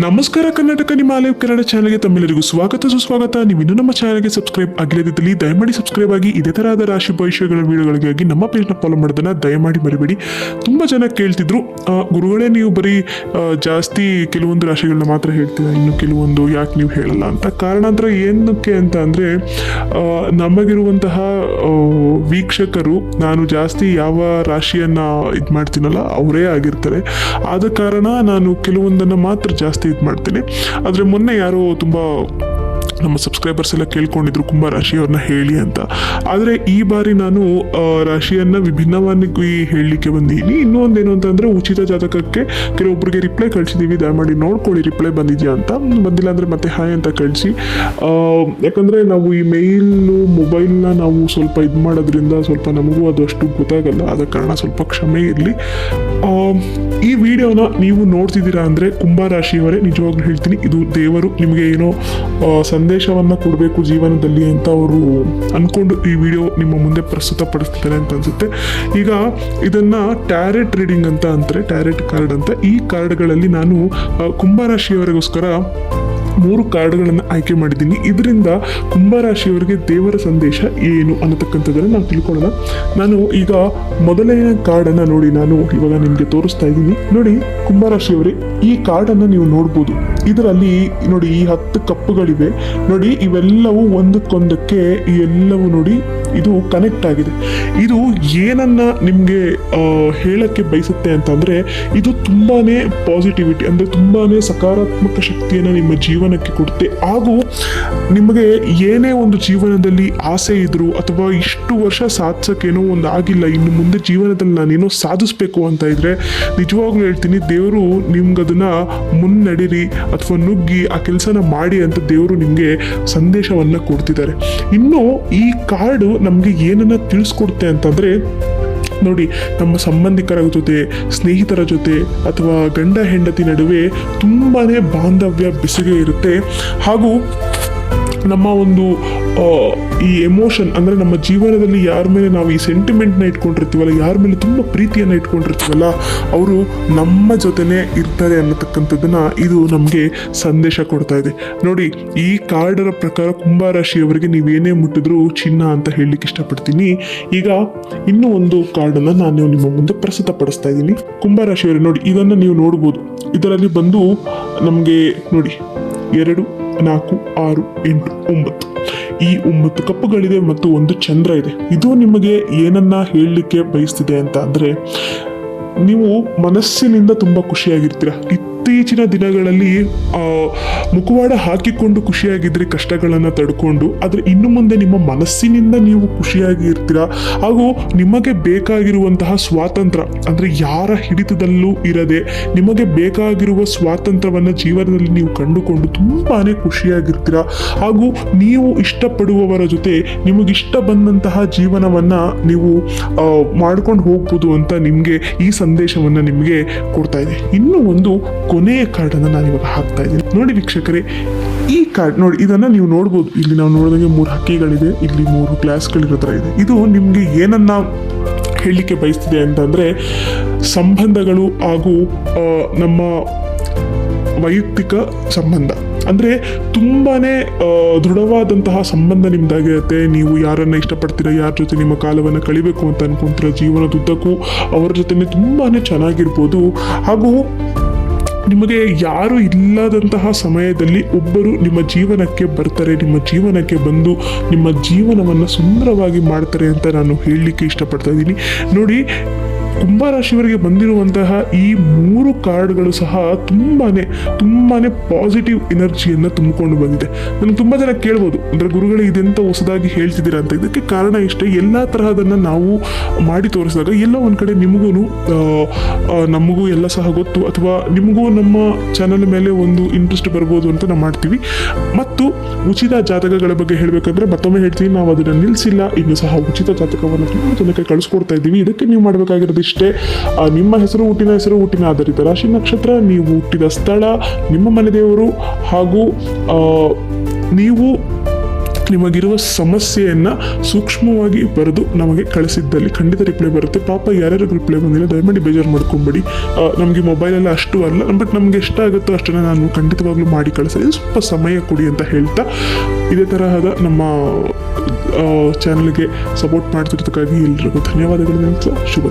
ನಮಸ್ಕಾರ ಕರ್ನಾಟಕ, ನಿಮ್ಮ ಆಲಯ ಕನ್ನಡ ಚಾನಲ್ಗೆ ತಮ್ಮೆಲ್ಲರಿಗೂ ಸ್ವಾಗತ, ಸುಸ್ವಾಗತ. ನೀವು ಇನ್ನೂ ನಮ್ಮ ಚಾನಲ್ಗೆ ಸಬ್ಸ್ಕ್ರೈಬ್ ಆಗಿಲ್ಲದಿದ್ದಲ್ಲಿ ದಯಮಾಡಿ ಸಬ್ಸ್ಕ್ರೈಬ್ ಆಗಿ, ಇದೇ ತರಹದ ರಾಶಿ ಭವಿಷ್ಯಗಳ ವಿಡಿಯೋಗಳಿಗಾಗಿ ನಮ್ಮ ಪೇಜ್ನ ಫಾಲೋ ಮಾಡೋದನ್ನ ದಯಮಾಡಿ ಮರಿಬೇಡಿ. ತುಂಬಾ ಜನ ಕೇಳ್ತಿದ್ರು ಗುರುಗಳೇ ನೀವು ಬರೀ ಜಾಸ್ತಿ ಕೆಲವೊಂದು ರಾಶಿಗಳನ್ನ ಮಾತ್ರ ಹೇಳ್ತೀರಾ, ಇನ್ನು ಕೆಲವೊಂದು ಯಾಕೆ ನೀವು ಹೇಳಲ್ಲ ಅಂತ. ಕಾರಣಾಂತರ ಏನಕ್ಕೆ ಅಂತ ಅಂದರೆ ನಮಗಿರುವಂತಹ ವೀಕ್ಷಕರು, ನಾನು ಜಾಸ್ತಿ ಯಾವ ರಾಶಿಯನ್ನ ಇದು ಮಾಡ್ತೀನಲ್ಲ, ಅವರೇ ಆಗಿರ್ತಾರೆ. ಆದ ಕಾರಣ ನಾನು ಕೆಲವೊಂದನ್ನು ಮಾತ್ರ ಜಾಸ್ತಿ ಇದು ಮಾಡ್ತೀನಿ. ಆದರೆ ಮೊನ್ನೆ ಯಾರೋ ತುಂಬ ನಮ್ಮ ಸಬ್ಸ್ಕ್ರೈಬರ್ಸ್ ಎಲ್ಲ ಕೇಳ್ಕೊಂಡಿದ್ರು ಕುಂಭ ರಾಶಿಯವ್ರನ್ನ ಹೇಳಿ ಅಂತ. ಆದರೆ ಈ ಬಾರಿ ನಾನು ರಾಶಿಯನ್ನು ವಿಭಿನ್ನವಾಗಿ ಹೇಳಲಿಕ್ಕೆ ಬಂದಿದ್ದೀನಿ ಇನ್ನೂ ಒಂದೇನು ಅಂತಂದ್ರೆ ಉಚಿತ ಜಾತಕಕ್ಕೆ ಕೆಲವೊಬ್ಬರಿಗೆ ರಿಪ್ಲೈ ಕಳಿಸಿದ್ದೀವಿ ದಯಮಾಡಿ ನೋಡ್ಕೊಳ್ಳಿ ರಿಪ್ಲೈ ಬಂದಿದೆಯಾ ಅಂತ. ಬಂದಿಲ್ಲ ಅಂದರೆ ಮತ್ತೆ ಹಾಯ್ ಅಂತ ಕಳಿಸಿ. ಯಾಕಂದರೆ ನಾವು ಈ ಮೇಲು ಮೊಬೈಲ್ನ ನಾವು ಸ್ವಲ್ಪ ಇದು ಮಾಡೋದ್ರಿಂದ ಸ್ವಲ್ಪ ನಮಗೂ ಅದು ಅಷ್ಟು ಗೊತ್ತಾಗಲ್ಲ. ಆದ ಕಾರಣ ಸ್ವಲ್ಪ ಕ್ಷಮೆ ಇರಲಿ. ಈ ವಿಡಿಯೋನ ನೀವು ನೋಡ್ತಿದ್ದೀರಾ ಅಂದರೆ ಕುಂಭ ರಾಶಿಯವರೇ ನಿಜವಾಗ್ಲೂ ಹೇಳ್ತೀನಿ. ಇದು ದೇವರು ನಿಮಗೆ ಏನೋ ಆ, ಸಂದೇಶವನ್ನ ಕೊಡಬೇಕು ಜೀವನದಲ್ಲಿ ಅಂತ ಅವರು ಅಂದ್ಕೊಂಡು ಈ ವಿಡಿಯೋ ನಿಮ್ಮ ಮುಂದೆ ಪ್ರಸ್ತುತಪಡಿಸ್ತಿದ್ದಾರೆ ಅಂತ ಅನಿಸುತ್ತೆ. ಈಗ ಇದನ್ನು ಟ್ಯಾರೆಟ್ ರೀಡಿಂಗ್ ಅಂತ ಅಂತಾರೆ ಟ್ಯಾರೆಟ್ ಕಾರ್ಡ್ ಅಂತ ಈ ಕಾರ್ಡ್ಗಳಲ್ಲಿ ನಾನು ಕುಂಭರಾಶಿಯವರಿಗೋಸ್ಕರ ಮೂರು ಕಾರ್ಡ್ಗಳನ್ನು ಆಯ್ಕೆ ಮಾಡಿದ್ದೀನಿ. ಇದರಿಂದ ಕುಂಭರಾಶಿಯವರಿಗೆ ದೇವರ ಸಂದೇಶ ಏನು ಅನ್ನತಕ್ಕಂಥದ್ದನ್ನು ನಾವು ತಿಳ್ಕೊಳ್ಳೋಣ. ನಾನು ಈಗ ಮೊದಲನೇ ಕಾರ್ಡನ್ನು ನೋಡಿ ನಾನು ಇವಾಗ ನಿಮಗೆ ತೋರಿಸ್ತಾ ಇದ್ದೀನಿ. ನೋಡಿ ಕುಂಭರಾಶಿಯವರೇ, ಈ ಕಾರ್ಡನ್ನು ನೀವು ನೋಡ್ಬೋದು. ಇದರಲ್ಲಿ ನೋಡಿ ಈ ಹತ್ತು ಕಪ್ಪುಗಳಿವೆ. ನೋಡಿ ಇವೆಲ್ಲವೂ ಒಂದಕ್ಕೊಂದಕ್ಕೆ ಎಲ್ಲವೂ ನೋಡಿ ಇದು ಕನೆಕ್ಟ್ ಆಗಿದೆ. ಇದು ಏನನ್ನ ನಿಮಗೆ ಹೇಳಕ್ಕೆ ಬಯಸುತ್ತೆ ಅಂತಂದ್ರೆ, ಇದು ತುಂಬಾನೇ ಪಾಸಿಟಿವಿಟಿ ಅಂದ್ರೆ ತುಂಬಾನೇ ಸಕಾರಾತ್ಮಕ ಶಕ್ತಿಯನ್ನು ನಿಮ್ಮ ಜೀವನಕ್ಕೆ ಕೊಡುತ್ತೆ. ಹಾಗೂ ನಿಮಗೆ ಏನೇ ಒಂದು ಜೀವನದಲ್ಲಿ ಆಸೆ ಇದ್ರು ಅಥವಾ ಇಷ್ಟು ವರ್ಷ ಸಾಧಿಸೋಕ್ಕೇನೋ ಒಂದು ಆಗಿಲ್ಲ, ಇನ್ನು ಮುಂದೆ ಜೀವನದಲ್ಲಿ ನಾನೇನೋ ಸಾಧಿಸ್ಬೇಕು ಅಂತ ಇದ್ರೆ, ನಿಜವಾಗ್ಲೂ ಹೇಳ್ತೀನಿ, ದೇವರು ನಿಮ್ಗೆ ಅದನ್ನ ಮುನ್ನಡಿರಿ ಅಥವಾ ನುಗ್ಗಿ ಆ ಕೆಲಸನ ಮಾಡಿ ಅಂತ ದೇವರು ನಿಮಗೆ ಸಂದೇಶವನ್ನು ಕೊಡ್ತಿದ್ದಾರೆ. ಇನ್ನು ಈ ಕಾರ್ಡು ನಮಗೆ ಏನನ್ನ ತಿಳಿಸ್ಕೊಡುತ್ತೆ ಅಂತಂದರೆ, ನೋಡಿ, ನಮ್ಮ ಸಂಬಂಧಿಕರ ಜೊತೆ, ಸ್ನೇಹಿತರ ಜೊತೆ ಅಥವಾ ಗಂಡ ಹೆಂಡತಿ ನಡುವೆ ತುಂಬಾ ಬಾಂಧವ್ಯ, ಬಿಸಿಗೆ ಇರುತ್ತೆ. ಹಾಗೂ ನಮ್ಮ ಒಂದು ಈ ಎಮೋಷನ್ ಅಂದರೆ ನಮ್ಮ ಜೀವನದಲ್ಲಿ ಯಾರ ಮೇಲೆ ನಾವು ಈ ಸೆಂಟಿಮೆಂಟ್ನ ಇಟ್ಕೊಂಡಿರ್ತೀವಲ್ಲ, ಯಾರ ಮೇಲೆ ತುಂಬ ಪ್ರೀತಿಯನ್ನು ಇಟ್ಕೊಂಡಿರ್ತೀವಲ್ಲ, ಅವರು ನಮ್ಮ ಜೊತೆನೇ ಇರ್ತಾರೆ ಅನ್ನತಕ್ಕಂಥದ್ದನ್ನು ಇದು ನಮಗೆ ಸಂದೇಶ ಕೊಡ್ತಾ ಇದೆ. ನೋಡಿ, ಈ ಕಾರ್ಡರ ಪ್ರಕಾರ ಕುಂಭರಾಶಿಯವರಿಗೆ ನೀವೇನೇ ಮುಟ್ಟಿದ್ರು ಚಿನ್ನ ಅಂತ ಹೇಳಲಿಕ್ಕೆ ಇಷ್ಟಪಡ್ತೀನಿ. ಈಗ ಇನ್ನೂ ಒಂದು ಕಾರ್ಡನ್ನು ನಾನು ನಿಮ್ಮ ಮುಂದೆ ಪ್ರಸ್ತುತಪಡಿಸ್ತಾ ಇದ್ದೀನಿ. ಕುಂಭರಾಶಿಯವರು, ನೋಡಿ, ಇದನ್ನು ನೀವು ನೋಡ್ಬೋದು. ಇದರಲ್ಲಿ ಬಂದು ನಮಗೆ, ನೋಡಿ, ಎರಡು ನಾಲ್ಕು, ಆರು, ಎಂಟು, ಒಂಬತ್ತು. ಈ ಒಂಬತ್ತು ಕಪ್ಪುಗಳಿದೆ ಮತ್ತು ಒಂದು ಚಂದ್ರ ಇದೆ. ಇದು ನಿಮಗೆ ಏನನ್ನ ಹೇಳಲಿಕ್ಕೆ ಬಯಸ್ತಿದೆ ಅಂತ ಅಂದರೆ, ನೀವು ಮನಸ್ಸಿನಿಂದ ತುಂಬಾ ಖುಷಿಯಾಗಿರ್ತೀರ. ಇತ್ತೀಚಿನ ದಿನಗಳಲ್ಲಿ ಮುಖವಾಡ ಹಾಕಿಕೊಂಡು ಖುಷಿಯಾಗಿದ್ರೆ ಕಷ್ಟಗಳನ್ನು ತಡ್ಕೊಂಡು, ಆದರೆ ಇನ್ನು ಮುಂದೆ ನಿಮ್ಮ ಮನಸ್ಸಿನಿಂದ ನೀವು ಖುಷಿಯಾಗಿ ಇರ್ತೀರಾ? ಹಾಗೂ ನಿಮಗೆ ಬೇಕಾಗಿರುವಂತಹ ಸ್ವಾತಂತ್ರ್ಯ ಅಂದರೆ ಯಾರ ಹಿಡಿತದಲ್ಲೂ ಇರದೆ ನಿಮಗೆ ಬೇಕಾಗಿರುವ ಸ್ವಾತಂತ್ರ್ಯವನ್ನು ಜೀವನದಲ್ಲಿ ನೀವು ಕಂಡುಕೊಂಡು ತುಂಬಾನೇ ಖುಷಿಯಾಗಿರ್ತೀರ? ಹಾಗೂ ನೀವು ಇಷ್ಟಪಡುವವರ ಜೊತೆ ನಿಮಗಿಷ್ಟ ಬಂದಂತಹ ಜೀವನವನ್ನ ನೀವು ಮಾಡ್ಕೊಂಡು ಹೋಗ್ಬೋದು ಅಂತ ನಿಮಗೆ ಈ ಸಂದೇಶವನ್ನ ನಿಮಗೆ ಕೊಡ್ತಾ ಇದೆ. ಇನ್ನು ಒಂದು ಕೊನೆಯ ಕಾರ್ಡನ್ನು ನಾನು ಇವಾಗ ಹಾಕ್ತಾ ಇದ್ದೀನಿ. ನೋಡಿ ವೀಕ್ಷಕರೇ ಈ ಕಾರ್ಡ್ ನೋಡಿ ಇದನ್ನ ನೀವು ನೋಡ್ಬೋದು. ಇಲ್ಲಿ ನಾವು ನೋಡಿದಂಗೆ ಮೂರು ಹಕ್ಕಿಗಳಿದೆ ಇಲ್ಲಿ ಮೂರು ಗ್ಲಾಸ್ಗಳಿರೋ ಥರ ಇದೆ. ಇದು ನಿಮಗೆ ಏನನ್ನ ಹೇಳಲಿಕ್ಕೆ ಬಯಸ್ತಿದೆ ಅಂತಂದರೆ ಸಂಬಂಧಗಳು ಹಾಗೂ ನಮ್ಮ ವೈಯಕ್ತಿಕ ಸಂಬಂಧ. ಅಂದರೆ ತುಂಬಾನೇ ಆ, ದೃಢವಾದಂತಹ ಸಂಬಂಧ ನಿಮ್ದಾಗಿರುತ್ತೆ. ನೀವು ಯಾರನ್ನ ಇಷ್ಟಪಡ್ತೀರಾ ಯಾರ ಜೊತೆ ನಿಮ್ಮ ಕಾಲವನ್ನು ಕಳಿಬೇಕು ಅಂತ ಅನ್ಕೊಂತೀರ ಜೀವನದುದ್ದಕ್ಕೂ ಅವರ ಜೊತೆನೆ ತುಂಬಾನೇ ಚೆನ್ನಾಗಿರ್ಬೋದು. ಹಾಗೂ ನಿಮಗೆ ಯಾರು ಇಲ್ಲದಂತಹ ಸಮಯದಲ್ಲಿ ಒಬ್ಬರು ನಿಮ್ಮ ಜೀವನಕ್ಕೆ ಬರ್ತಾರೆ, ನಿಮ್ಮ ಜೀವನಕ್ಕೆ ಬಂದು ನಿಮ್ಮ ಜೀವನವನ್ನು ಸುಂದರವಾಗಿ ಮಾಡ್ತಾರೆ ಅಂತ ನಾನು ಹೇಳಲಿಕ್ಕೆ ಇಷ್ಟಪಡ್ತಾ ಇದ್ದೀನಿ. ನೋಡಿ ಕುಂಭರಾಶಿಯವರಿಗೆ ಬಂದಿರುವಂತಹ ಈ ಮೂರು ಕಾರ್ಡ್ಗಳು ಸಹ ತುಂಬಾನೇ ತುಂಬಾನೇ ಪಾಸಿಟಿವ್ ಎನರ್ಜಿಯನ್ನು ತುಂಬಿಕೊಂಡು ಬಂದಿದೆ. ನನಗೆ ತುಂಬ ಜನ ಕೇಳ್ಬೋದು, ಅಂದರೆ ಗುರುಗಳೇ ಇದೆಂತ ಹೊಸದಾಗಿ ಹೇಳ್ತಿದ್ದೀರಾ ಅಂತ. ಇದಕ್ಕೆ ಕಾರಣ ಇಷ್ಟೇ, ಎಲ್ಲ ತರಹದನ್ನು ನಾವು ಮಾಡಿ ತೋರಿಸಿದಾಗ ಎಲ್ಲ ಒಂದು ಕಡೆ ನಿಮಗೂ ನಮಗೂ ಎಲ್ಲ ಸಹ ಗೊತ್ತು, ಅಥವಾ ನಿಮಗೂ ನಮ್ಮ ಚಾನಲ್ ಮೇಲೆ ಒಂದು ಇಂಟ್ರೆಸ್ಟ್ ಬರ್ಬೋದು ಅಂತ ನಾವು ಮಾಡ್ತೀವಿ. ಮತ್ತು ಉಚಿತ ಜಾತಕಗಳ ಬಗ್ಗೆ ಹೇಳಬೇಕಂದ್ರೆ ಮತ್ತೊಮ್ಮೆ ಹೇಳ್ತೀವಿ ನಾವು ಅದನ್ನು ನಿಲ್ಲಿಸಿಲ್ಲ ಇನ್ನು ಸಹ ಉಚಿತ ಜಾತಕವನ್ನು ತುಂಬ ಜನಕ್ಕೆ ಕಳಿಸ್ಕೊಡ್ತಾ ಇದ್ದೀವಿ. ಇದಕ್ಕೆ ನೀವು ಮಾಡಬೇಕಾಗಿರೋದು ಇಷ್ಟೇ. ನಿಮ್ಮ ಹೆಸರು, ಹುಟ್ಟಿನ ಹೆಸರು, ಹುಟ್ಟಿನ ಆಧಾರಿತ ರಾಶಿ ನಕ್ಷತ್ರ, ನೀವು ಹುಟ್ಟಿದ ಸ್ಥಳ, ನಿಮ್ಮ ಮನೆದೇವರು ಹಾಗೂ ನೀವು ನಿಮಗಿರುವ ಸಮಸ್ಯೆಯನ್ನು ಸೂಕ್ಷ್ಮವಾಗಿ ಬರೆದು ನಮಗೆ ಕಳಿಸಿದ್ದಲ್ಲಿ ಖಂಡಿತ ರಿಪ್ಲೈ ಬರುತ್ತೆ. ಪಾಪ ಯಾರ್ಯಾರು ರಿಪ್ಲೈ ಬಂದಿಲ್ಲ, ದಯಮಾಡಿ ಬೇಜಾರು ಮಾಡ್ಕೊಂಬಿಡಿ. ನಮಗೆ ಮೊಬೈಲೆಲ್ಲ ಅಷ್ಟು ಅಲ್ಲ ಬಟ್ ನಮಗೆ ಎಷ್ಟಾಗುತ್ತೋ ಅಷ್ಟನ್ನು ನಾನು ಖಂಡಿತವಾಗ್ಲೂ ಮಾಡಿ ಕಳಿಸ್ತೀನಿ. ಸ್ವಲ್ಪ ಸಮಯ ಕೊಡಿ ಅಂತ ಹೇಳ್ತಾ, ಇದೇ ತರಹದ ನಮ್ಮ ಚಾನಲ್ಗೆ ಸಪೋರ್ಟ್ ಮಾಡ್ತಿರೋದಕ್ಕಾಗಿ ಎಲ್ರಿಗೂ ಧನ್ಯವಾದಗಳು ಅಂತ ಶುಭ